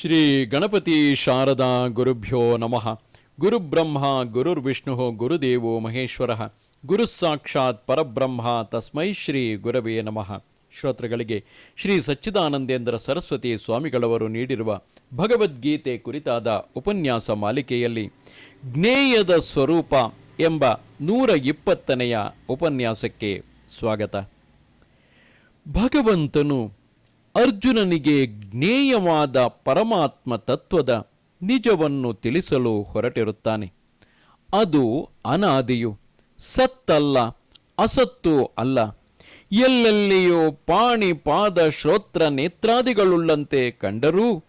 ಶ್ರೀ ಗಣಪತಿ ಶಾರದಾ ಗುರುಭ್ಯೋ ನಮಃ. ಗುರುಬ್ರಹ್ಮ, ಗುರುರ್ವಿಷ್ಣು, ಗುರುದೇವೋ ಮಹೇಶ್ವರ. ಗುರು ಸಾಕ್ಷಾತ್ ಪರಬ್ರಹ್ಮ, ತಸ್ಮೈ ಶ್ರೀ ಗುರವೇ ನಮಃ. ಶ್ರೋತೃಗಳಿಗೆ ಶ್ರೀ ಸಚ್ಚಿದಾನಂದೇಂದ್ರ ಸರಸ್ವತಿ ಸ್ವಾಮಿಗಳವರು ನೀಡಿರುವ ಭಗವದ್ಗೀತೆ ಕುರಿತಾದ ಉಪನ್ಯಾಸ ಮಾಲಿಕೆಯಲ್ಲಿ ಜ್ಞೇಯದ ಸ್ವರೂಪ ಎಂಬ ನೂರ ಇಪ್ಪತ್ತನೆಯ ಉಪನ್ಯಾಸಕ್ಕೆ ಸ್ವಾಗತ. ಭಗವಂತನು ಅರ್ಜುನನಿಗೆ ಜ್ಞೇಯವಾದ ಪರಮಾತ್ಮ ತತ್ವದ ನಿಜವನ್ನು ತಿಳಿಸಲು ಹೊರಟಿರುತ್ತಾನೆ. ಅದು ಅನಾದಿಯು, ಸತ್ತಲ್ಲ, ಅಸತ್ತು ಅಲ್ಲ. ಎಲ್ಲೆಲ್ಲಿಯೂ ಪಾಣಿ ಪಾದ ಶ್ರೋತ್ರ ನೇತ್ರಾದಿಗಳುಳ್ಳಂತೆ ಕಂಡರೂ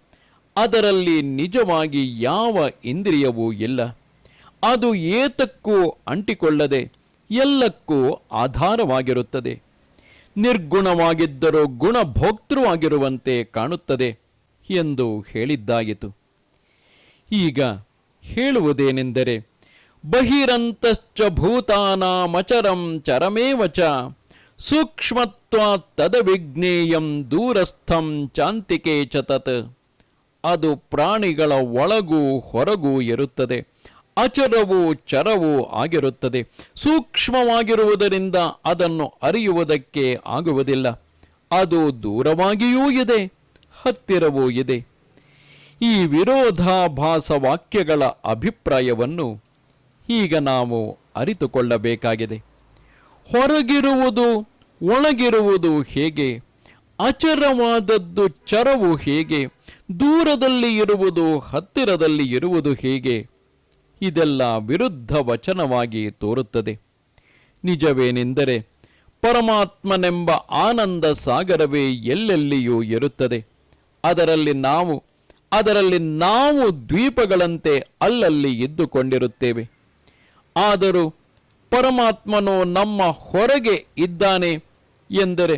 ಅದರಲ್ಲಿ ನಿಜವಾಗಿ ಯಾವ ಇಂದ್ರಿಯವೂ ಇಲ್ಲ. ಅದು ಏತಕ್ಕೂ ಅಂಟಿಕೊಳ್ಳದೆ ಎಲ್ಲಕ್ಕೂ ಆಧಾರವಾಗಿರುತ್ತದೆ. ನಿರ್ಗುಣವಾಗಿದ್ದರೂ ಗುಣಭೋಕ್ತೃವಾಗಿರುವಂತೆ ಕಾಣುತ್ತದೆ ಎಂದು ಹೇಳಿದ್ದಾಯಿತು. ಈಗ ಹೇಳುವುದೇನೆಂದರೆ, ಬಹಿರಂತಶ್ಚ ಭೂತಾನಾಮಚರಂ ಚರಮೇವಚ ಸೂಕ್ಷ್ಮತ್ವಾ ತದ ತದವಿಜ್ಞೇಯಂ ದೂರಸ್ಥಂ ಚಾಂತಿಕೆ ಚತತ್ ಅದು ಪ್ರಾಣಿಗಳ ಒಳಗೂ ಹೊರಗೂ ಇರುತ್ತದೆ ಅಚರವೂ ಚರವೂ ಆಗಿರುತ್ತದೆ. ಸೂಕ್ಷ್ಮವಾಗಿರುವುದರಿಂದ ಅದನ್ನು ಅರಿಯುವುದಕ್ಕೆ ಆಗುವುದಿಲ್ಲ. ಅದು ದೂರವಾಗಿಯೂ ಇದೆ, ಹತ್ತಿರವೂ ಇದೆ. ಈ ವಿರೋಧಾಭಾಸ ವಾಕ್ಯಗಳ ಅಭಿಪ್ರಾಯವನ್ನು ಈಗ ನಾವು ಅರಿತುಕೊಳ್ಳಬೇಕಾಗಿದೆ. ಹೊರಗಿರುವುದು, ಒಳಗಿರುವುದು ಹೇಗೆ? ಅಚರವಾದದ್ದು, ಚರವು ಹೇಗೆ? ದೂರದಲ್ಲಿ ಇರುವುದು, ಹತ್ತಿರದಲ್ಲಿ ಇರುವುದು ಹೇಗೆ? ಇದೆಲ್ಲ ವಿರುದ್ಧ ವಚನವಾಗಿ ತೋರುತ್ತದೆ. ನಿಜವೇನೆಂದರೆ ಪರಮಾತ್ಮನೆಂಬ ಆನಂದ ಸಾಗರವೇ ಎಲ್ಲೆಲ್ಲಿಯೂ ಇರುತ್ತದೆ. ಅದರಲ್ಲಿ ನಾವು ಅದರಲ್ಲಿ ನಾವು ದ್ವೀಪಗಳಂತೆ ಅಲ್ಲಲ್ಲಿ ಇದ್ದುಕೊಂಡಿರುತ್ತೇವೆ. ಆದರೂ ಪರಮಾತ್ಮನು ನಮ್ಮ ಹೊರಗೆ ಇದ್ದಾನೆ ಎಂದರೆ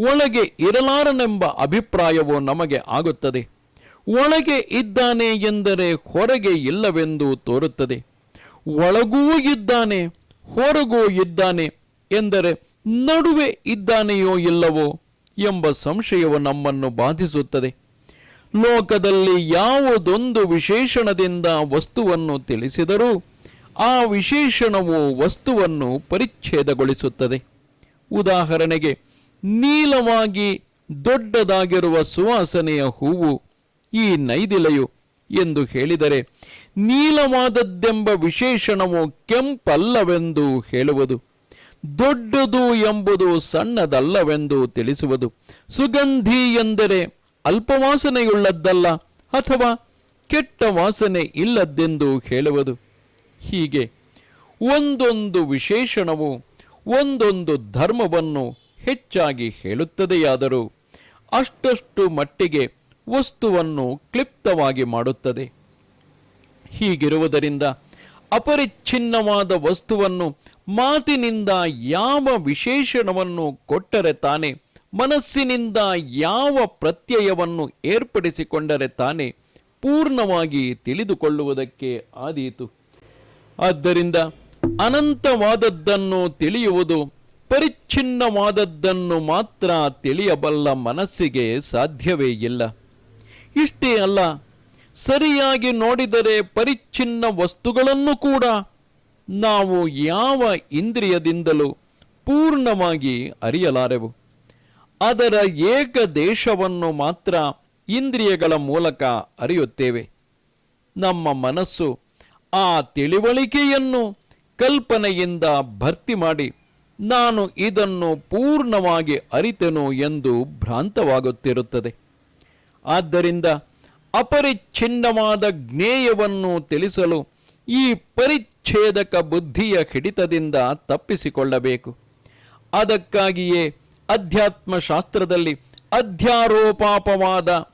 ಒಳಗೆ ಇರಲಾರನೆಂಬ ಅಭಿಪ್ರಾಯವು ನಮಗೆ ಆಗುತ್ತದೆ. ಒಳಗೆ ಇದ್ದಾನೆ ಎಂದರೆ ಹೊರಗೆ ಇಲ್ಲವೆಂದು ತೋರುತ್ತದೆ. ಒಳಗೂ ಇದ್ದಾನೆ, ಹೊರಗೂ ಇದ್ದಾನೆ ಎಂದರೆ ನಡುವೆ ಇದ್ದಾನೆಯೋ ಇಲ್ಲವೋ ಎಂಬ ಸಂಶಯವು ನಮ್ಮನ್ನು ಬಾಧಿಸುತ್ತದೆ. ಲೋಕದಲ್ಲಿ ಯಾವುದೊಂದು ವಿಶೇಷಣದಿಂದ ವಸ್ತುವನ್ನು ತಿಳಿಸಿದರೂ ಆ ವಿಶೇಷಣವು ವಸ್ತುವನ್ನು ಪರಿಚ್ಛೇದಗೊಳಿಸುತ್ತದೆ. ಉದಾಹರಣೆಗೆ, ನೀಲವಾಗಿ ದೊಡ್ಡದಾಗಿರುವ ಸುವಾಸನೆಯ ಹೂವು ಈ ನೈದಿಲೆಯು ಎಂದು ಹೇಳಿದರೆ, ನೀಲವಾದದ್ದೆಂಬ ವಿಶೇಷಣವು ಕೆಂಪಲ್ಲವೆಂದು ಹೇಳುವುದು, ದೊಡ್ಡದು ಎಂಬುದು ಸಣ್ಣದಲ್ಲವೆಂದು ತಿಳಿಸುವುದು. ಸುಗಂಧಿ ಎಂದರೆ ಅಲ್ಪವಾಸನೆಯುಳ್ಳದ್ದಲ್ಲ ಅಥವಾ ಕೆಟ್ಟ ವಾಸನೆ ಇಲ್ಲದ್ದೆಂದು ಹೇಳುವುದು. ಹೀಗೆ ಒಂದೊಂದು ವಿಶೇಷಣವು ಒಂದೊಂದು ಧರ್ಮವನ್ನು ಹೆಚ್ಚಾಗಿ ಹೇಳುತ್ತದೆಯಾದರೂ ಅಷ್ಟಷ್ಟು ಮಟ್ಟಿಗೆ ವಸ್ತುವನ್ನು ಕ್ಲಿಪ್ತವಾಗಿ ಮಾಡುತ್ತದೆ. ಹೀಗಿರುವುದರಿಂದ ಅಪರಿಚ್ಛಿನ್ನವಾದ ವಸ್ತುವನ್ನು ಮಾತಿನಿಂದ ಯಾವ ವಿಶೇಷಣವನ್ನು ಕೊಟ್ಟರೆ ತಾನೆ, ಮನಸ್ಸಿನಿಂದ ಯಾವ ಪ್ರತ್ಯಯವನ್ನು ಏರ್ಪಡಿಸಿಕೊಂಡರೆ ತಾನೆ ಪೂರ್ಣವಾಗಿ ತಿಳಿದುಕೊಳ್ಳುವುದಕ್ಕೆ ಆದೀತು. ಆದ್ದರಿಂದ ಅನಂತವಾದದ್ದನ್ನು ತಿಳಿಯುವುದು ಪರಿಚ್ಛಿನ್ನವಾದದ್ದನ್ನು ಮಾತ್ರ ತಿಳಿಯಬಲ್ಲ ಮನಸ್ಸಿಗೆ ಸಾಧ್ಯವೇ ಇಲ್ಲ. ಇಷ್ಟೇ ಅಲ್ಲ, ಸರಿಯಾಗಿ ನೋಡಿದರೆ ಪರಿಚ್ಛಿನ್ನ ವಸ್ತುಗಳನ್ನು ಕೂಡ ನಾವು ಯಾವ ಇಂದ್ರಿಯದಿಂದಲೂ ಪೂರ್ಣವಾಗಿ ಅರಿಯಲಾರೆವು. ಅದರ ಏಕ ದೇಶವನ್ನು ಮಾತ್ರ ಇಂದ್ರಿಯಗಳ ಮೂಲಕ ಅರಿಯುತ್ತೇವೆ. ನಮ್ಮ ಮನಸ್ಸು ಆ ತಿಳಿವಳಿಕೆಯನ್ನು ಕಲ್ಪನೆಯಿಂದ ಭರ್ತಿ ಮಾಡಿ, ನಾನು ಇದನ್ನು ಪೂರ್ಣವಾಗಿ ಅರಿತೆನು ಎಂದು ಭ್ರಾಂತವಾಗುತ್ತಿರುತ್ತದೆ. ಆದ್ದರಿಂದ ಅಪರಿಚ್ಛಿನ್ನವಾದ ಜ್ಞೇಯವನ್ನು ತಿಳಿಸಲು ಈ ಪರಿಚ್ಛೇದಕ ಬುದ್ಧಿಯ ಹಿಡಿತದಿಂದ ತಪ್ಪಿಸಿಕೊಳ್ಳಬೇಕು. ಅದಕ್ಕಾಗಿಯೇ ಅಧ್ಯಾತ್ಮ ಶಾಸ್ತ್ರದಲ್ಲಿ ಅಧ್ಯಾರೋಪಾಪವಾದ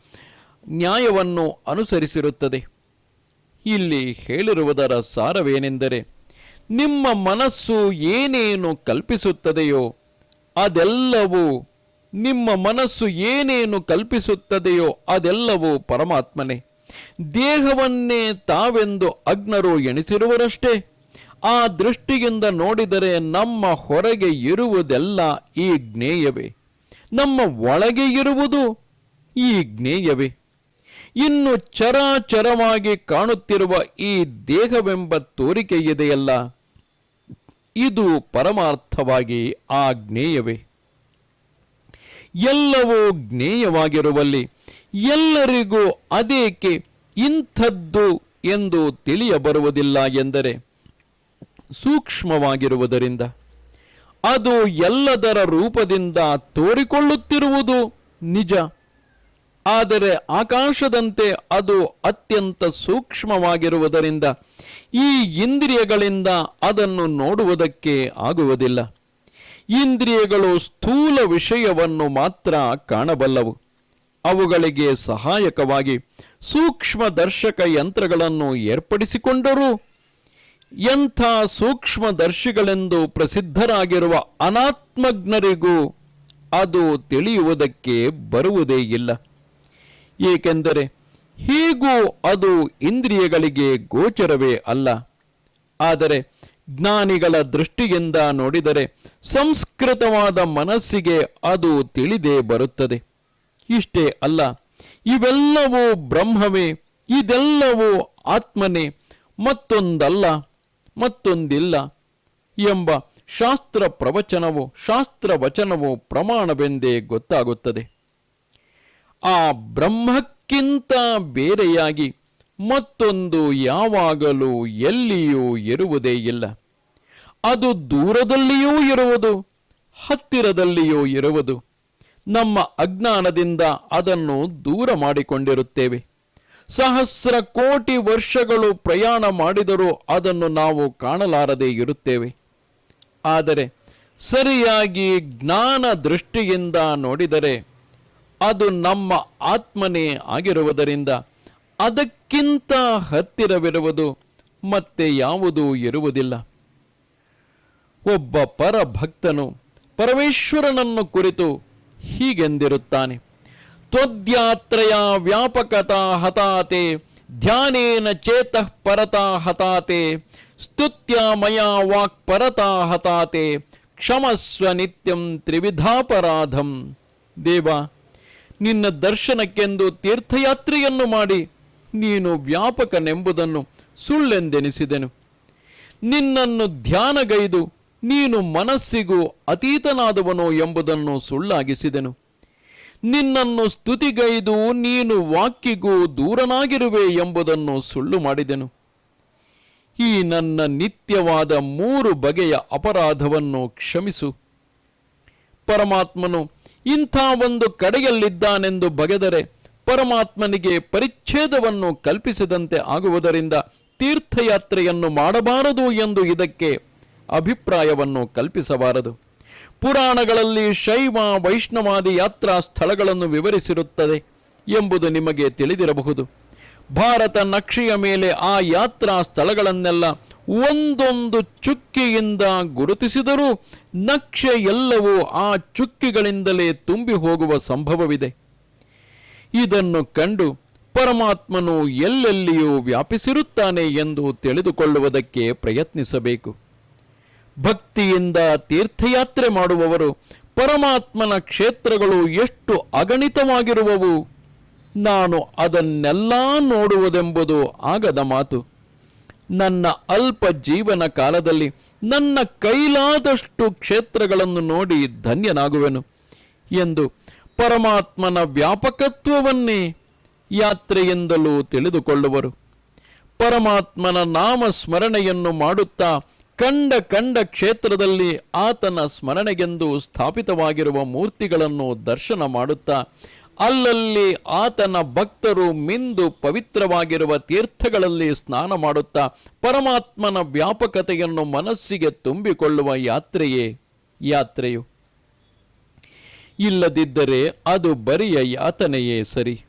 ನ್ಯಾಯವನ್ನು ಅನುಸರಿಸಿರುತ್ತದೆ. ಇಲ್ಲಿ ಹೇಳಿರುವುದರ ಸಾರವೇನೆಂದರೆ, ನಿಮ್ಮ ಮನಸ್ಸು ಏನೇನು ಕಲ್ಪಿಸುತ್ತದೆಯೋ ಅದೆಲ್ಲವೂ ನಿಮ್ಮ ಮನಸ್ಸು ಏನೇನು ಕಲ್ಪಿಸುತ್ತದೆಯೋ ಅದೆಲ್ಲವೂ ಪರಮಾತ್ಮನೇ. ದೇಹವನ್ನೇ ತಾವೆಂದು ಅಗ್ನರು ಎಣಿಸಿರುವರಷ್ಟೇ. ಆ ದೃಷ್ಟಿಯಿಂದ ನೋಡಿದರೆ ನಮ್ಮ ಹೊರಗೆ ಇರುವುದೆಲ್ಲ ಈ ಜ್ಞೇಯವೇ. ನಮ್ಮ ಒಳಗೆ ಇರುವುದು ಈ ಜ್ಞೇಯವೇ. ಇನ್ನು ಚರಾಚರವಾಗಿ ಕಾಣುತ್ತಿರುವ ಈ ದೇಹವೆಂಬ ತೋರಿಕೆಯಿದೆಯಲ್ಲ. ಇದು ಪರಮಾರ್ಥವಾಗಿ ಆ ಜ್ಞೇಯವೇ. ಎಲ್ಲವೂ ಜ್ಞೇಯವಾಗಿರುವಲ್ಲಿ ಎಲ್ಲರಿಗೂ ಅದೇಕೆ ಇಂಥದ್ದು ಎಂದು ತಿಳಿಯಬರುವುದಿಲ್ಲ ಎಂದರೆ ಸೂಕ್ಷ್ಮವಾಗಿರುವುದರಿಂದ. ಅದು ಎಲ್ಲದರ ರೂಪದಿಂದ ತೋರಿಕೊಳ್ಳುತ್ತಿರುವುದು ನಿಜ. ಆದರೆ ಆಕಾಶದಂತೆ ಅದು ಅತ್ಯಂತ ಸೂಕ್ಷ್ಮವಾಗಿರುವುದರಿಂದ ಈ ಇಂದ್ರಿಯಗಳಿಂದ ಅದನ್ನು ನೋಡುವುದಕ್ಕೆ ಆಗುವುದಿಲ್ಲ. ಇಂದ್ರಿಯಗಳು ಸ್ಥೂಲ ವಿಷಯವನ್ನು ಮಾತ್ರ ಕಾಣಬಲ್ಲವು. ಅವುಗಳಿಗೆ ಸಹಾಯಕವಾಗಿ ಸೂಕ್ಷ್ಮ ದರ್ಶಕ ಯಂತ್ರಗಳನ್ನು ಏರ್ಪಡಿಸಿಕೊಂಡರೂ. ಎಂಥ ಸೂಕ್ಷ್ಮದರ್ಶಿಗಳೆಂದು ಪ್ರಸಿದ್ಧರಾಗಿರುವ ಅನಾತ್ಮಜ್ಞರಿಗೂ ಅದು ತಿಳಿಯುವುದಕ್ಕೆ ಬರುವುದೇ ಇಲ್ಲ. ಏಕೆಂದರೆ ಹೀಗೂ ಅದು ಇಂದ್ರಿಯಗಳಿಗೆ ಗೋಚರವೇ ಅಲ್ಲ. ಆದರೆ ಜ್ಞಾನಿಗಳ ದೃಷ್ಟಿಯಿಂದ ನೋಡಿದರೆ ಸಂಸ್ಕೃತವಾದ ಮನಸ್ಸಿಗೆ ಅದು ತಿಳಿದೇ ಬರುತ್ತದೆ. ಇಷ್ಟೇ ಅಲ್ಲ, ಇವೆಲ್ಲವೂ ಬ್ರಹ್ಮವೇ, ಇದೆಲ್ಲವೂ ಆತ್ಮನೇ, ಮತ್ತೊಂದಲ್ಲ, ಮತ್ತೊಂದಿಲ್ಲ ಎಂಬ ಶಾಸ್ತ್ರ ಪ್ರವಚನವು, ಶಾಸ್ತ್ರ ವಚನವು ಪ್ರಮಾಣವೆಂದೇ ಗೊತ್ತಾಗುತ್ತದೆ. ಆ ಬ್ರಹ್ಮಕ್ಕಿಂತ ಬೇರೆಯಾಗಿ ಮತ್ತೊಂದು ಯಾವಾಗಲೂ ಎಲ್ಲಿಯೂ ಇರುವುದೇ ಇಲ್ಲ. ಅದು ದೂರದಲ್ಲಿಯೂ ಇರುವುದು, ಹತ್ತಿರದಲ್ಲಿಯೂ ಇರುವುದು. ನಮ್ಮ ಅಜ್ಞಾನದಿಂದ ಅದನ್ನು ದೂರ ಮಾಡಿಕೊಂಡಿರುತ್ತೇವೆ. ಸಹಸ್ರ ಕೋಟಿ ವರ್ಷಗಳು ಪ್ರಯಾಣ ಮಾಡಿದರೂ ಅದನ್ನು ನಾವು ಕಾಣಲಾರದೆ ಇರುತ್ತೇವೆ. ಆದರೆ ಸರಿಯಾಗಿ ಜ್ಞಾನ ದೃಷ್ಟಿಯಿಂದ ನೋಡಿದರೆ ಅದು ನಮ್ಮ ಆತ್ಮನೇ ಆಗಿರುವುದರಿಂದ ಅದಕ್ಕಿಂತ ಹತ್ತಿರವಿರುವುದು ಮತ್ತೆ ಯಾವುದೂ ಇರುವುದಿಲ್ಲ ಒಬ್ಬ ಪರಭಕ್ತನು ಪರಮೇಶ್ವರನನ್ನು ಕುರಿತು ಹೀಗೆಂದಿರುತ್ತಾನೆ. ತ್ವದ್ಯಾತ್ರೆಯ ವ್ಯಾಪಕತಾ ಹತಾತೆ, ಧ್ಯಾನೇನ ಚೇತಃ ಪರತಾ ಹತಾತೆ, ಸ್ತುತ್ಯ ಮಯ ವಾಕ್ ಪರತಾ ಹತಾತೆ, ಕ್ಷಮಸ್ವ ನಿತ್ಯಂ ತ್ರಿವಿಧಾಪರಾಧಂ. ದೇವ, ನಿನ್ನ ದರ್ಶನಕ್ಕೆಂದು ತೀರ್ಥಯಾತ್ರೆಯನ್ನು ಮಾಡಿ ನೀನು ವ್ಯಾಪಕನೆಂಬುದನ್ನು ಸುಳ್ಳೆಂದೆನಿಸಿದೆನು. ನಿನ್ನನ್ನು ಧ್ಯಾನಗೈದು ನೀನು ಮನಸ್ಸಿಗೂ ಅತೀತನಾದವನು ಎಂಬುದನ್ನು ಸುಳ್ಳಾಗಿಸಿದೆನು. ನಿನ್ನನ್ನು ಸ್ತುತಿಗೈದು ನೀನು ವಾಕ್ಯಗೂ ದೂರನಾಗಿರುವೆ ಎಂಬುದನ್ನು ಸುಳ್ಳು ಮಾಡಿದೆನು. ಈ ನನ್ನ ನಿತ್ಯವಾದ ಮೂರು ಬಗೆಯ ಅಪರಾಧವನ್ನು ಕ್ಷಮಿಸು. ಪರಮಾತ್ಮನು ಇಂಥ ಒಂದು ಕಡೆಯಲ್ಲಿದ್ದಾನೆಂದು ಬಗೆದರೆ ಪರಮಾತ್ಮನಿಗೆ ಪರಿಚ್ಛೇದವನ್ನು ಕಲ್ಪಿಸಿದಂತೆ ಆಗುವುದರಿಂದ ತೀರ್ಥಯಾತ್ರೆಯನ್ನು ಮಾಡಬಾರದು ಎಂದು ಇದಕ್ಕೆ ಅಭಿಪ್ರಾಯವನ್ನು ಕಲ್ಪಿಸಬಾರದು. ಪುರಾಣಗಳಲ್ಲಿ ಶೈವ ವೈಷ್ಣವಾದಿ ಯಾತ್ರಾ ಸ್ಥಳಗಳನ್ನು ವಿವರಿಸಿರುತ್ತದೆ ಎಂಬುದು ನಿಮಗೆ ತಿಳಿದಿರಬಹುದು. ಭಾರತ ನಕ್ಷೆಯ ಮೇಲೆ ಆ ಯಾತ್ರಾ ಸ್ಥಳಗಳನ್ನೆಲ್ಲ ಒಂದೊಂದು ಚುಕ್ಕಿಯಿಂದ ಗುರುತಿಸಿದರೂ ನಕ್ಷೆ ಎಲ್ಲವೂ ಆ ಚುಕ್ಕಿಗಳಿಂದಲೇ ತುಂಬಿ ಹೋಗುವ ಸಂಭವವಿದೆ. ಇದನ್ನು ಕಂಡು ಪರಮಾತ್ಮನು ಎಲ್ಲೆಲ್ಲಿಯೂ ವ್ಯಾಪಿಸಿರುತ್ತಾನೆ ಎಂದು ತಿಳಿದುಕೊಳ್ಳುವುದಕ್ಕೆ ಪ್ರಯತ್ನಿಸಬೇಕು. ಭಕ್ತಿಯಿಂದ ತೀರ್ಥಯಾತ್ರೆ ಮಾಡುವವರು ಪರಮಾತ್ಮನ ಕ್ಷೇತ್ರಗಳು ಎಷ್ಟು ಅಗಣಿತವಾಗಿರುವವು? ನಾನು ಅದನ್ನೆಲ್ಲ ನೋಡುವುದೆಂಬುದು ಆಗದ ಮಾತು. ನನ್ನ ಅಲ್ಪ ಜೀವನ ಕಾಲದಲ್ಲಿ ನನ್ನ ಕೈಲಾದಷ್ಟು ಕ್ಷೇತ್ರಗಳನ್ನು ನೋಡಿ ಧನ್ಯನಾಗುವೆನು ಎಂದು ಪರಮಾತ್ಮನ ವ್ಯಾಪಕತ್ವವನ್ನೇ ಯಾತ್ರೆಯಿಂದಲೂ ತಿಳಿದುಕೊಳ್ಳುವರು. ಪರಮಾತ್ಮನ ನಾಮ ಸ್ಮರಣೆಯನ್ನು ಮಾಡುತ್ತಾ ಕಂಡ ಕಂಡ ಕ್ಷೇತ್ರದಲ್ಲಿ ಆತನ ಸ್ಮರಣೆಗೆಂದು ಸ್ಥಾಪಿತವಾಗಿರುವ ಮೂರ್ತಿಗಳನ್ನು ದರ್ಶನ ಮಾಡುತ್ತಾ ಅಲ್ಲಲ್ಲಿ ಆತನ ಭಕ್ತರು ಮಿಂದು ಪವಿತ್ರವಾಗಿರುವ ತೀರ್ಥಗಳಲ್ಲಿ ಸ್ನಾನ ಮಾಡುತ್ತಾ ಪರಮಾತ್ಮನ ವ್ಯಾಪಕತೆಯನ್ನು ಮನಸ್ಸಿಗೆ ತುಂಬಿಕೊಳ್ಳುವ ಯಾತ್ರೆಯೇ ಯಾತ್ರೆಯು. ಇಲ್ಲದಿದ್ದರೆ ಅದು ಬರಿಯ ಯಾತನೆಯೇ ಸರಿ.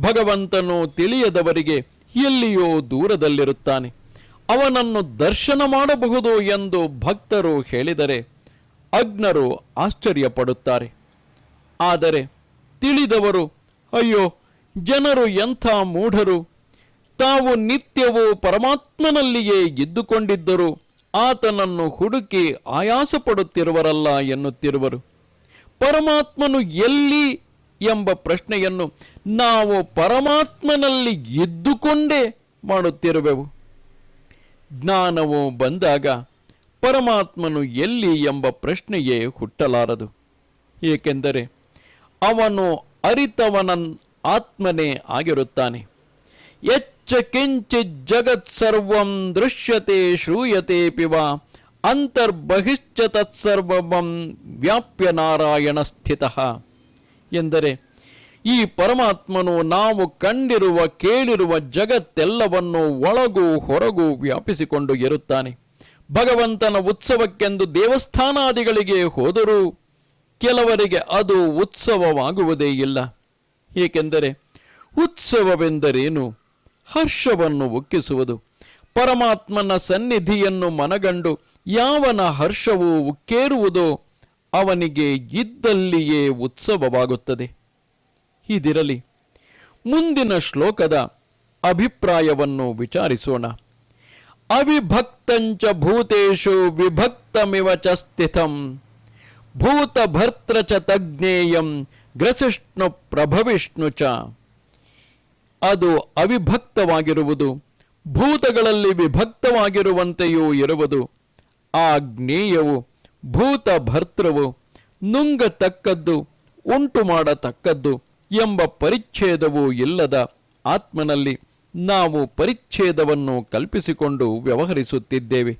ಭಗವಂತನು ತಿಳಿಯದವರಿಗೆ ಎಲ್ಲಿಯೋ ದೂರದಲ್ಲಿರುತ್ತಾನೆ. ಅವನನ್ನು ದರ್ಶನ ಮಾಡಬಹುದು ಎಂದು ಭಕ್ತರು ಹೇಳಿದರೆ ಅಗ್ನರು ಆಶ್ಚರ್ಯಪಡುತ್ತಾರೆ. ಆದರೆ ತಿಳಿದವರು, ಅಯ್ಯೋ, ಜನರು ಎಂಥ ಮೂಢರು. ತಾವು ನಿತ್ಯವೂ ಪರಮಾತ್ಮನಲ್ಲಿಯೇ ಇದ್ದುಕೊಂಡಿದ್ದರು ಆತನನ್ನು ಹುಡುಕಿ ಆಯಾಸ ಪಡುತ್ತಿರುವರಲ್ಲ ಎನ್ನುತ್ತಿರುವರು. ಪರಮಾತ್ಮನು ಎಲ್ಲಿ ಎಂಬ ಪ್ರಶ್ನೆಯನ್ನು ನಾವು ಪರಮಾತ್ಮನಲ್ಲಿ ಇದ್ದುಕೊಂಡೇ ಮಾಡುತ್ತಿರುವೆವು. ಜ್ಞಾನವು ಬಂದಾಗ ಪರಮಾತ್ಮನು ಎಲ್ಲಿ ಎಂಬ ಪ್ರಶ್ನೆಯೇ ಹುಟ್ಟಲಾರದು. ಏಕೆಂದರೆ ಅವನು ಅರಿತವನ ಆತ್ಮನೇ ಆಗಿರುತ್ತಾನೆ. ಎಚ್ಚ ಕಿಂಚಿತ್ ಜಗತ್ ಸರ್ವಂ ದೃಶ್ಯತೆ ಶ್ರೂಯತೆ ಪಿವ ಅಂತರ್ಬಹಿಶ್ಚ ತತ್ಸರ್ವಂ ವ್ಯಾಪ್ಯ ನಾರಾಯಣ ಸ್ಥಿತಃ. ಎಂದರೆ, ಈ ಪರಮಾತ್ಮನು ನಾವು ಕಂಡಿರುವ, ಕೇಳಿರುವ ಜಗತ್ತೆಲ್ಲವನ್ನು ಒಳಗೂ ಹೊರಗೂ ವ್ಯಾಪಿಸಿಕೊಂಡು ಇರುತ್ತಾನೆ ಭಗವಂತನ ಉತ್ಸವಕ್ಕೆಂದು ದೇವಸ್ಥಾನಾದಿಗಳಿಗೆ ಹೋದರೂ ಕೆಲವರಿಗೆ ಅದು ಉತ್ಸವವಾಗುವುದೇ ಇಲ್ಲ. ಏಕೆಂದರೆ, ಉತ್ಸವವೆಂದರೇನು? ಹರ್ಷವನ್ನು ಒಕ್ಕಿಸುವುದು ಪರಮಾತ್ಮನ ಸನ್ನಿಧಿಯನ್ನು ಮನಗಂಡು ಯಾವನ ಹರ್ಷವು ಉಕ್ಕೇರುವುದೋ ಅವನಿಗೆ ಇದ್ದಲ್ಲಿಯೇ ಉತ್ಸವವಾಗುತ್ತದೆ. ಇದಿರಲಿ ಮುಂದಿನ ಶ್ಲೋಕದ ಅಭಿಪ್ರಾಯವನ್ನು ವಿಚಾರಿಸೋಣ. ಅವಿಭಕ್ತಂಚ ಭೂತೇಶು ವಿಭಕ್ತಮಿವ ಚ ಸ್ಥಿತಂ ಭೂತಭರ್ತ್ರ ಚ ತಜ್ಞೇಯಂ ಗ್ರಸಿಷ್ಣು ಪ್ರಭವಿಷ್ಣು ಚ. ಅದು ಅವಿಭಕ್ತವಾಗಿರುವುದು, ಭೂತಗಳಲ್ಲಿ ವಿಭಕ್ತವಾಗಿರುವಂತೆಯೂ ಇರುವುದು ಆ ಜ್ಞೇಯವು ಭೂತ ಭರ್ತೃವು ನುಂಗತಕ್ಕದ್ದು ಉಂಟು ಮಾಡತಕ್ಕದ್ದು ಎಂಬ ಪರಿಚ್ಛೇದವೂ ಇಲ್ಲದ ಆತ್ಮನಲ್ಲಿ ನಾವು ಪರಿಚ್ಛೇದವನ್ನು ಕಲ್ಪಿಸಿಕೊಂಡು ವ್ಯವಹರಿಸುತ್ತಿದ್ದೇವೆ.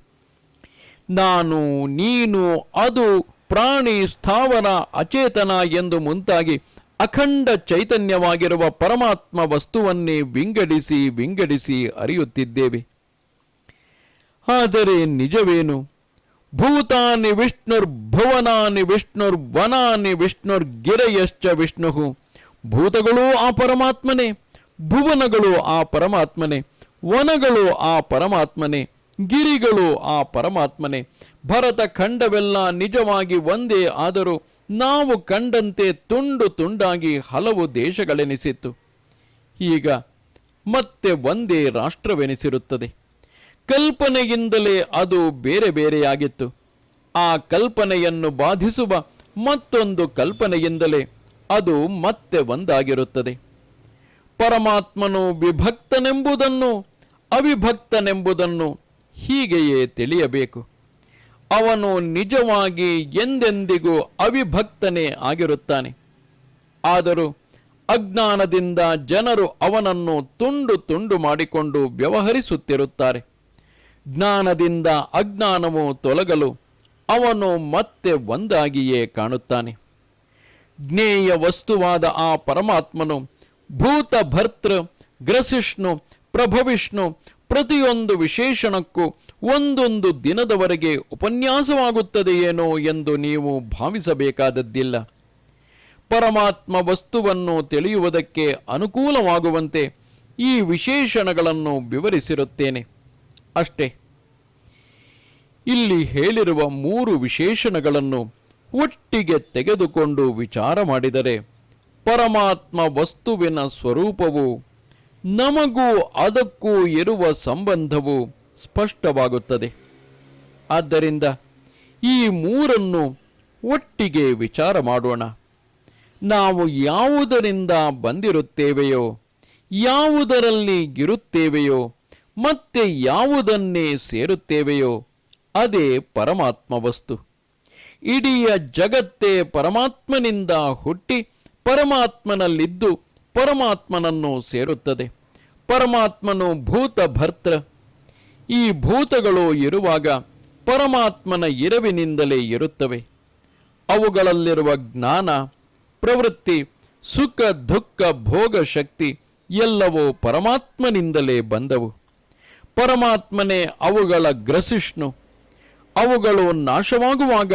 ನಾನು, ನೀನು, ಅದು ಪ್ರಾಣಿ ಸ್ಥಾವರ ಅಚೇತನ ಎಂದು ಮುಂತಾಗಿ ಅಖಂಡ ಚೈತನ್ಯವಾಗಿರುವ ಪರಮಾತ್ಮ ವಸ್ತುವನ್ನೇ ವಿಂಗಡಿಸಿ ವಿಂಗಡಿಸಿ ಅರಿಯುತ್ತಿದ್ದೇವೆ. ಆದರೆ ನಿಜವೇನು? ಭೂತಾನಿ ವಿಷ್ಣುರ್ಭುವನಾನಿ ವಿಷ್ಣುರ್ವನಾನಿ ವಿಷ್ಣುರ್ಗಿರಯಶ್ಚ ವಿಷ್ಣು ಭೂತಗಳು ಆ ಪರಮಾತ್ಮನೇ, ಭುವನಗಳು ಆ ಪರಮಾತ್ಮನೇ, ವನಗಳು ಆ ಪರಮಾತ್ಮನೇ, ಗಿರಿಗಳು ಆ ಪರಮಾತ್ಮನೇ. ಭರತ ಖಂಡವೆಲ್ಲ ನಿಜವಾಗಿ ಒಂದೇ ಆದರೂ ನಾವು ಕಂಡಂತೆ ತುಂಡು ತುಂಡಾಗಿ ಹಲವು ದೇಶಗಳೆನಿಸಿತ್ತು. ಈಗ ಮತ್ತೆ ಒಂದೇ ರಾಷ್ಟ್ರವೆನಿಸಿರುತ್ತದೆ. ಕಲ್ಪನೆಯಿಂದಲೇ ಅದು ಬೇರೆ ಬೇರೆಯಾಗಿತ್ತು. ಆ ಕಲ್ಪನೆಯನ್ನು ಬಾಧಿಸುವ ಮತ್ತೊಂದು ಕಲ್ಪನೆಯಿಂದಲೇ ಅದು ಮತ್ತೆ ಒಂದಾಗಿರುತ್ತದೆ. ಪರಮಾತ್ಮನು ವಿಭಕ್ತನೆಂಬುದನ್ನು, ಅವಿಭಕ್ತನೆಂಬುದನ್ನು ಹೀಗೆಯೇ ತಿಳಿಯಬೇಕು. ಅವನು ನಿಜವಾಗಿ ಎಂದೆಂದಿಗೂ ಅವಿಭಕ್ತನೇ ಆಗಿರುತ್ತಾನೆ. ಆದರೂ ಅಜ್ಞಾನದಿಂದ ಜನರು ಅವನನ್ನು ತುಂಡು ತುಂಡು ಮಾಡಿಕೊಂಡು ವ್ಯವಹರಿಸುತ್ತಿರುತ್ತಾರೆ. ಜ್ಞಾನದಿಂದ ಅಜ್ಞಾನವು ತೊಲಗಲು ಅವನು ಮತ್ತೆ ಒಂದಾಗಿಯೇ ಕಾಣುತ್ತಾನೆ. ಜ್ಞೇಯ ವಸ್ತುವಾದ ಆ ಪರಮಾತ್ಮನು ಭೂತ ಭರ್ತೃ, ಗ್ರಸಿಷ್ಣು, ಪ್ರಭವಿಷ್ಣು ಪ್ರತಿಯೊಂದು ವಿಶೇಷಣಕ್ಕೂ ಒಂದೊಂದು ದಿನದವರೆಗೆ ಉಪನ್ಯಾಸವಾಗುತ್ತದೆಯೇನೋ ಎಂದು ನೀವು ಭಾವಿಸಬೇಕಾದದ್ದಿಲ್ಲ. ಪರಮಾತ್ಮ ವಸ್ತುವನ್ನು ತಿಳಿಯುವುದಕ್ಕೆ ಅನುಕೂಲವಾಗುವಂತೆ ಈ ವಿಶೇಷಣಗಳನ್ನು ವಿವರಿಸಿರುತ್ತೇನೆ. ಅಷ್ಟೇ. ಇಲ್ಲಿ ಹೇಳಿರುವ ಮೂರು ವಿಶೇಷಣಗಳನ್ನು ಒಟ್ಟಿಗೆ ತೆಗೆದುಕೊಂಡು ವಿಚಾರ ಮಾಡಿದರೆ ಪರಮಾತ್ಮ ವಸ್ತುವಿನ ಸ್ವರೂಪವು ನಮಗೂ ಅದಕ್ಕೂ ಇರುವ ಸಂಬಂಧವು ಸ್ಪಷ್ಟವಾಗುತ್ತದೆ. ಆದ್ದರಿಂದ ಈ ಮೂರನ್ನು ಒಟ್ಟಿಗೆ ವಿಚಾರ ಮಾಡೋಣ. ನಾವು ಯಾವುದರಿಂದ ಬಂದಿರುತ್ತೇವೆಯೋ, ಯಾವುದರಲ್ಲಿ ಇರುತ್ತೇವೆಯೋ ಮತ್ತೆ ಯಾವುದನ್ನೇ ಸೇರುತ್ತೇವೆಯೋ ಅದೇ ಪರಮಾತ್ಮ ವಸ್ತು. ಇಡೀ ಜಗತ್ತೇ ಪರಮಾತ್ಮನಿಂದ ಹುಟ್ಟಿ ಪರಮಾತ್ಮನಲ್ಲಿದ್ದು ಪರಮಾತ್ಮನನ್ನು ಸೇರುತ್ತದೆ. ಪರಮಾತ್ಮನು ಭೂತ ಭರ್ತೃ ಈ ಭೂತಗಳು ಇರುವಾಗ ಪರಮಾತ್ಮನ ಇರವಿನಿಂದಲೇ ಇರುತ್ತವೆ. ಅವುಗಳಲ್ಲಿರುವ ಜ್ಞಾನ, ಪ್ರವೃತ್ತಿ, ಸುಖ, ದುಃಖ ಭೋಗ ಶಕ್ತಿ ಎಲ್ಲವೂ ಪರಮಾತ್ಮನಿಂದಲೇ ಬಂದವು. ಪರಮಾತ್ಮನೇ ಅವುಗಳ ಗ್ರಸಿಷ್ಣು. ಅವುಗಳು ನಾಶವಾಗುವಾಗ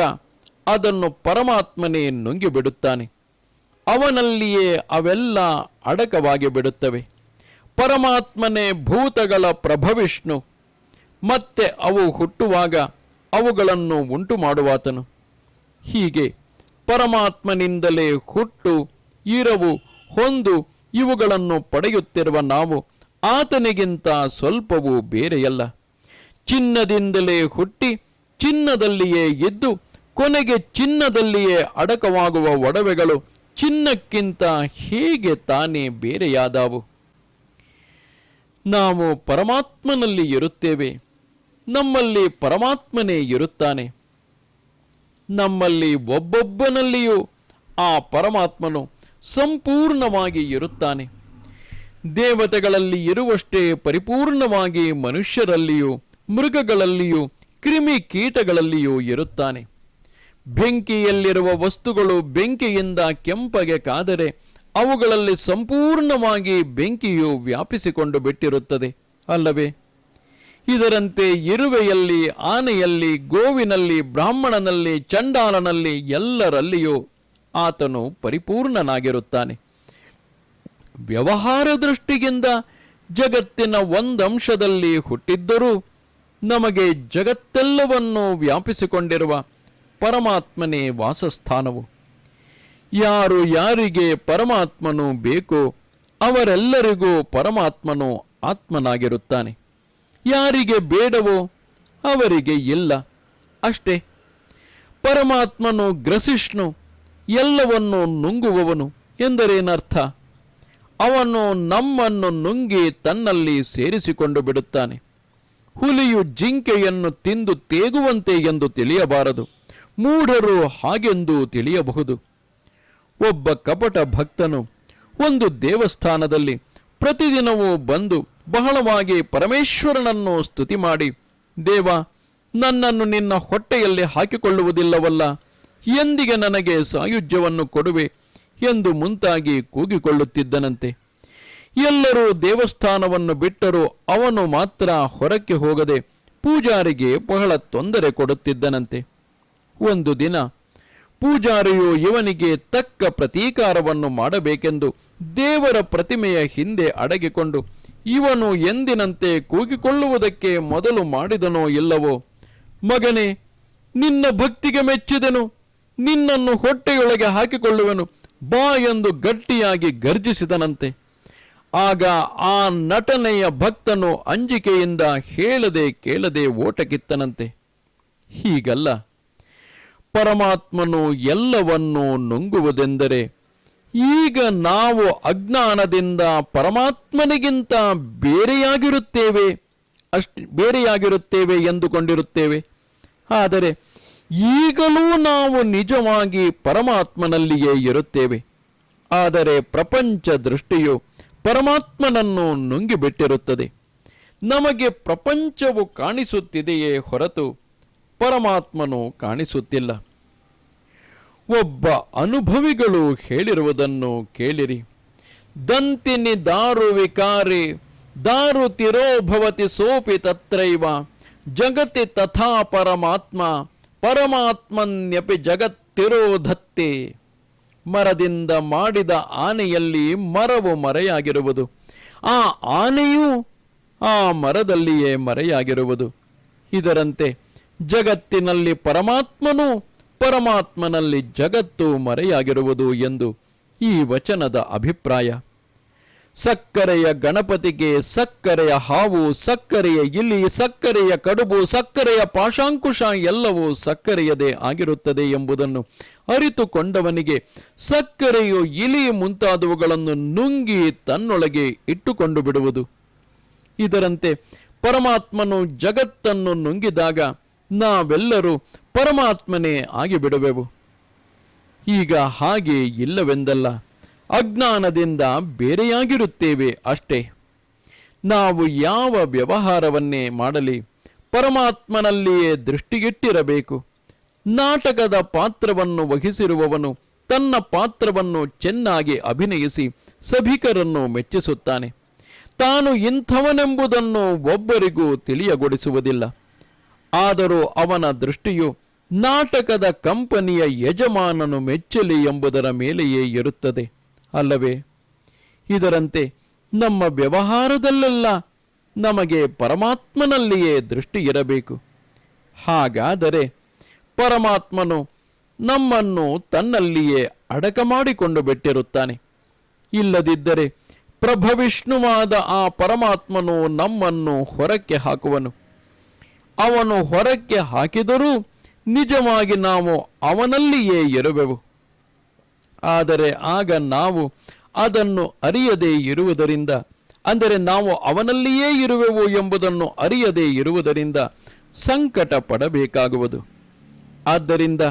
ಅದನ್ನು ಪರಮಾತ್ಮನೇ ನುಂಗಿಬಿಡುತ್ತಾನೆ ಅವನಲ್ಲಿಯೇ ಅವೆಲ್ಲ ಅಡಕವಾಗಿ ಬಿಡುತ್ತವೆ. ಪರಮಾತ್ಮನೇ ಭೂತಗಳ ಪ್ರಭವಿಷ್ಣು. ಮತ್ತೆ ಅವು ಹುಟ್ಟುವಾಗ ಅವುಗಳನ್ನು ಉಂಟು ಮಾಡುವಾತನು. ಹೀಗೆ ಪರಮಾತ್ಮನಿಂದಲೇ ಹುಟ್ಟು, ಇರವು, ಹೊಂದು ಇವುಗಳನ್ನು ಪಡೆಯುತ್ತಿರುವ ನಾವು ಆತನಿಗಿಂತ ಸ್ವಲ್ಪವೂ ಬೇರೆಯಲ್ಲ. ಚಿನ್ನದಿಂದಲೇ ಹುಟ್ಟಿ ಚಿನ್ನದಲ್ಲಿಯೇ ಎದ್ದು ಕೊನೆಗೆ ಚಿನ್ನದಲ್ಲಿಯೇ ಅಡಕವಾಗುವ ಒಡವೆಗಳು ಚಿನ್ನಕ್ಕಿಂತ ಹೇಗೆ ತಾನೇ ಬೇರೆಯಾದವು. ನಾವು ಪರಮಾತ್ಮನಲ್ಲಿ ಇರುತ್ತೇವೆ. ನಮ್ಮಲ್ಲಿ ಪರಮಾತ್ಮನೇ ಇರುತ್ತಾನೆ. ನಮ್ಮಲ್ಲಿ ಒಬ್ಬೊಬ್ಬನಲ್ಲಿಯೂ ಆ ಪರಮಾತ್ಮನು ಸಂಪೂರ್ಣವಾಗಿ ಇರುತ್ತಾನೆ. ದೇವತೆಗಳಲ್ಲಿ ಇರುವಷ್ಟೇ ಪರಿಪೂರ್ಣವಾಗಿ ಮನುಷ್ಯರಲ್ಲಿಯೂ, ಮೃಗಗಳಲ್ಲಿಯೂ, ಕ್ರಿಮಿ ಕೀಟಗಳಲ್ಲಿಯೂ ಇರುತ್ತಾನೆ. ಬೆಂಕಿಯಲ್ಲಿರುವ ವಸ್ತುಗಳು ಬೆಂಕಿಯಿಂದ ಕೆಂಪಗೆ ಕಾದರೆ ಅವುಗಳಲ್ಲಿ ಸಂಪೂರ್ಣವಾಗಿ ಬೆಂಕಿಯು ವ್ಯಾಪಿಸಿಕೊಂಡು ಬಿಟ್ಟಿರುತ್ತದೆ. ಅಲ್ಲವೇ? ಇದರಂತೆ ಇರುವೆಯಲ್ಲಿ, ಆನೆಯಲ್ಲಿ, ಗೋವಿನಲ್ಲಿ, ಬ್ರಾಹ್ಮಣನಲ್ಲಿ, ಚಂಡಾಲನಲ್ಲಿ ಎಲ್ಲರಲ್ಲಿಯೂ ಆತನು ಪರಿಪೂರ್ಣನಾಗಿರುತ್ತಾನೆ. ವ್ಯವಹಾರ ದೃಷ್ಟಿಯಿಂದ ಜಗತ್ತಿನ ಒಂದಂಶದಲ್ಲಿ ಹುಟ್ಟಿದ್ದರೂ ನಮಗೆ ಜಗತ್ತೆಲ್ಲವನ್ನು ವ್ಯಾಪಿಸಿಕೊಂಡಿರುವ ಪರಮಾತ್ಮನೇ ವಾಸಸ್ಥಾನವು. ಯಾರು ಯಾರಿಗೆ ಪರಮಾತ್ಮನು ಬೇಕೋ ಅವರೆಲ್ಲರಿಗೂ ಪರಮಾತ್ಮನು ಆತ್ಮನಾಗಿರುತ್ತಾನೆ. ಯಾರಿಗೆ ಬೇಡವೋ ಅವರಿಗೆ ಇಲ್ಲ. ಅಷ್ಟೇ. ಪರಮಾತ್ಮನು ಗ್ರಸಿಷ್ಣು, ಎಲ್ಲವನ್ನು ನುಂಗುವವನು ಎಂದರೇನರ್ಥ? ಅವನು ನಮ್ಮನ್ನು ನುಂಗಿ ತನ್ನಲ್ಲಿ ಸೇರಿಸಿಕೊಂಡು ಬಿಡುತ್ತಾನೆ. ಹುಲಿಯು ಜಿಂಕೆಯನ್ನು ತಿಂದು ತೇಗುವಂತೆ ಎಂದು ತಿಳಿಯಬಾರದು. ಮೂಢರು ಹಾಗೆಂದು ತಿಳಿಯಬಹುದು. ಒಬ್ಬ ಕಪಟ ಭಕ್ತನು ಒಂದು ದೇವಸ್ಥಾನದಲ್ಲಿ ಪ್ರತಿದಿನವೂ ಬಂದು ಬಹಳವಾಗಿ ಪರಮೇಶ್ವರನನ್ನು ಸ್ತುತಿ ಮಾಡಿ, ದೇವ, ನನ್ನನ್ನು ನಿನ್ನ ಹೊಟ್ಟೆಯಲ್ಲಿ ಹಾಕಿಕೊಳ್ಳುವುದಿಲ್ಲವಲ್ಲ, ಎಂದಿಗೆ ನನಗೆ ಸಾಯುಜ್ಯವನ್ನು ಕೊಡುವೆ? ಎಂದು ಮುಂತಾಗಿ ಕೂಗಿಕೊಳ್ಳುತ್ತಿದ್ದನಂತೆ. ಎಲ್ಲರೂ ದೇವಸ್ಥಾನವನ್ನು ಬಿಟ್ಟರೂ ಅವನು ಮಾತ್ರ ಹೊರಕ್ಕೆ ಹೋಗದೆ ಪೂಜಾರಿಗೆ ಬಹಳ ತೊಂದರೆ ಕೊಡುತ್ತಿದ್ದನಂತೆ. ಒಂದು ದಿನ ಪೂಜಾರಿಯು ಇವನಿಗೆ ತಕ್ಕ ಪ್ರತೀಕಾರವನ್ನು ಮಾಡಬೇಕೆಂದು ದೇವರ ಪ್ರತಿಮೆಯ ಹಿಂದೆ ಅಡಗಿಕೊಂಡು, ಇವನು ಎಂದಿನಂತೆ ಕೂಗಿಕೊಳ್ಳುವುದಕ್ಕೆ ಮೊದಲು ಮಾಡಿದನೋ ಇಲ್ಲವೋ? ಮಗನೇ, ನಿನ್ನ ಭಕ್ತಿಗೆ ಮೆಚ್ಚಿದೆನು, ನಿನ್ನನ್ನು ಹೊಟ್ಟೆಯೊಳಗೆ ಹಾಕಿಕೊಳ್ಳುವೆನು ಬಾ ಎಂದು ಗಟ್ಟಿಯಾಗಿ ಗರ್ಜಿಸಿದನಂತೆ. ಆಗ ಆ ನಟನೆಯ ಭಕ್ತನು ಅಂಜಿಕೆಯಿಂದ ಹೇಳದೆ ಕೇಳದೆ ಓಟಕಿತ್ತನಂತೆ ಹೀಗಲ್ಲ. ಪರಮಾತ್ಮನು ಎಲ್ಲವನ್ನೂ ನುಂಗುವುದೆಂದರೆ, ಈಗ ನಾವು ಅಜ್ಞಾನದಿಂದ ಪರಮಾತ್ಮನಿಗಿಂತ ಬೇರೆಯಾಗಿರುತ್ತೇವೆ, ಅಷ್ಟು ಬೇರೆಯಾಗಿರುತ್ತೇವೆ ಎಂದುಕೊಂಡಿರುತ್ತೇವೆ. ಆದರೆ ಈಗಲೂ ನಾವು ನಿಜವಾಗಿ ಪರಮಾತ್ಮನಲ್ಲಿಯೇ ಇರುತ್ತೇವೆ. ಆದರೆ ಪ್ರಪಂಚ ದೃಷ್ಟಿಯು ಪರಮಾತ್ಮನನ್ನು ನುಂಗಿಬಿಟ್ಟಿರುತ್ತದೆ. ನಮಗೆ ಪ್ರಪಂಚವು ಕಾಣಿಸುತ್ತಿದೆಯೇ ಹೊರತು ಪರಮಾತ್ಮನು ಕಾಣಿಸುತ್ತಿಲ್ಲ. ಒಬ್ಬ ಅನುಭವಿಗಳು ಹೇಳಿರುವುದನ್ನು ಕೇಳಿರಿ. ದಂತಿನಿ ದಾರು ವಿಕಾರಿ, ದಾರು ತಿರೋಭವತಿ ಸೋಪಿ ತತ್ರೈವ, ಜಗತಿ ತಥಾ ಪರಮಾತ್ಮ ಪರಮಾತ್ಮನ್ಯಪಿ ಜಗತ್ತಿರೋಧತ್ತೆ ಮರದಿಂದ ಮಾಡಿದ ಆನೆಯಲ್ಲಿ ಮರವು ಮರೆಯಾಗಿರುವುದು. ಆ ಆನೆಯೂ ಆ ಮರದಲ್ಲಿಯೇ ಮರೆಯಾಗಿರುವುದು. ಇದರಂತೆ ಜಗತ್ತಿನಲ್ಲಿ ಪರಮಾತ್ಮನು ಪರಮಾತ್ಮನಲ್ಲಿ ಜಗತ್ತು ಮರೆಯಾಗಿರುವುದು ಎಂದು ಈ ವಚನದ ಅಭಿಪ್ರಾಯ. ಸಕ್ಕರೆಯ ಗಣಪತಿಗೆ ಸಕ್ಕರೆಯ ಹಾವು, ಸಕ್ಕರೆಯ ಇಲಿ, ಸಕ್ಕರೆಯ ಕಡುಬು, ಸಕ್ಕರೆಯ ಪಾಶಾಂಕುಶ ಎಲ್ಲವೂ ಸಕ್ಕರೆಯದೇ ಆಗಿರುತ್ತದೆ ಎಂಬುದನ್ನು ಅರಿತುಕೊಂಡವನಿಗೆ ಸಕ್ಕರೆಯು ಇಲಿ ಮುಂತಾದವುಗಳನ್ನು ನುಂಗಿ ತನ್ನೊಳಗೆ ಇಟ್ಟುಕೊಂಡು ಬಿಡುವುದು. ಇದರಂತೆ ಪರಮಾತ್ಮನು ಜಗತ್ತನ್ನು ನುಂಗಿದಾಗ ನಾವೆಲ್ಲರೂ ಪರಮಾತ್ಮನೇ ಆಗಿಬಿಡುವೆವು. ಈಗ ಹಾಗೆ ಇಲ್ಲವೆಂದಲ್ಲ. ಅಜ್ಞಾನದಿಂದ ಬೇರೆಯಾಗಿರುತ್ತೇವೆ ಅಷ್ಟೇ. ನಾವು ಯಾವ ವ್ಯವಹಾರವನ್ನೇ ಮಾಡಲಿ, ಪರಮಾತ್ಮನಲ್ಲಿಯೇ ದೃಷ್ಟಿಗಿಟ್ಟಿರಬೇಕು ನಾಟಕದ ಪಾತ್ರವನ್ನು ವಹಿಸಿರುವವನು ತನ್ನ ಪಾತ್ರವನ್ನು ಚೆನ್ನಾಗಿ ಅಭಿನಯಿಸಿ ಸಭಿಕರನ್ನು ಮೆಚ್ಚಿಸುತ್ತಾನೆ. ತಾನು ಇಂಥವನೆಂಬುದನ್ನು ಒಬ್ಬರಿಗೂ ತಿಳಿಯಗೊಳಿಸುವುದಿಲ್ಲ. ಆದರೂ ಅವನ ದೃಷ್ಟಿಯು ನಾಟಕದ ಕಂಪನಿಯ ಯಜಮಾನನು ಮೆಚ್ಚಲಿ ಎಂಬುದರ ಮೇಲೆಯೇ ಇರುತ್ತದೆ. ಅಲ್ಲವೇ? ಇದರಂತೆ ನಮ್ಮ ವ್ಯವಹಾರದಲ್ಲೆಲ್ಲ ನಮಗೆ ಪರಮಾತ್ಮನಲ್ಲಿಯೇ ದೃಷ್ಟಿ ಇರಬೇಕು. ಹಾಗಾದರೆ ಪರಮಾತ್ಮನು ನಮ್ಮನ್ನು ತನ್ನಲ್ಲಿಯೇ ಅಡಕ ಮಾಡಿಕೊಂಡು ಬಿಟ್ಟಿರುತ್ತಾನೆ. ಇಲ್ಲದಿದ್ದರೆ ಪ್ರಭವಿಷ್ಣುವಾದ ಆ ಪರಮಾತ್ಮನು ನಮ್ಮನ್ನು ಹೊರಕ್ಕೆ ಹಾಕುವನು. ಅವನು ಹೊರಕ್ಕೆ ಹಾಕಿದರೂ ನಿಜವಾಗಿ ನಾವು ಅವನಲ್ಲಿಯೇ ಇರುವೆವು. ಆದರೆ ಆಗ ನಾವು ಅದನ್ನು ಅರಿಯದೇ ಇರುವುದರಿಂದ, ಅಂದರೆ ನಾವು ಅವನಲ್ಲಿಯೇ ಇರುವೆವು ಎಂಬುದನ್ನು ಅರಿಯದೇ ಇರುವುದರಿಂದ ಸಂಕಟ ಪಡಬೇಕಾಗುವುದು ಆದ್ದರಿಂದ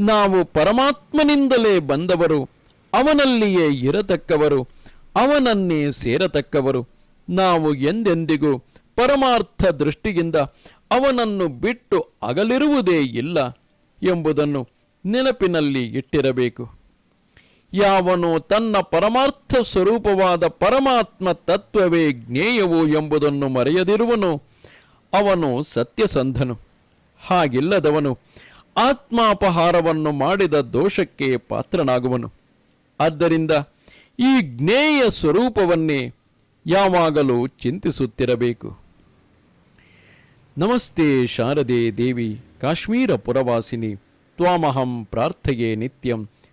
ನಾವು ಪರಮಾತ್ಮನಿಂದಲೇ ಬಂದವರು, ಅವನಲ್ಲಿಯೇ ಇರತಕ್ಕವರು, ಅವನನ್ನೇ ಸೇರತಕ್ಕವರು, ನಾವು ಎಂದೆಂದಿಗೂ ಪರಮಾರ್ಥ ದೃಷ್ಟಿಯಿಂದ ಅವನನ್ನು ಬಿಟ್ಟು ಅಗಲಿರುವುದೇ ಇಲ್ಲ ಎಂಬುದನ್ನು ನೆನಪಿನಲ್ಲಿ ಇಟ್ಟಿರಬೇಕು. ಯಾವನು ತನ್ನ ಪರಮಾರ್ಥ ಸ್ವರೂಪವಾದ ಪರಮಾತ್ಮ ತತ್ವವೇ ಜ್ಞೇಯವು ಎಂಬುದನ್ನು ಮರೆಯದಿರುವನು, ಅವನು ಸತ್ಯಸಂಧನು. ಹಾಗಿಲ್ಲದವನು ಆತ್ಮಾಪಹಾರವನ್ನು ಮಾಡಿದ ದೋಷಕ್ಕೆ ಪಾತ್ರನಾಗುವನು. ಆದ್ದರಿಂದ ಈ ಜ್ಞೇಯ ಸ್ವರೂಪವನ್ನೇ ಯಾವಾಗಲೂ ಚಿಂತಿಸುತ್ತಿರಬೇಕು. ನಮಸ್ತೆ ಶಾರದೆ ದೇವಿ ಕಾಶ್ಮೀರ ಪುರವಾಸಿನಿ, ತ್ವಾಮಹಂ ಪ್ರಾರ್ಥೆಯೇ ನಿತ್ಯಂ.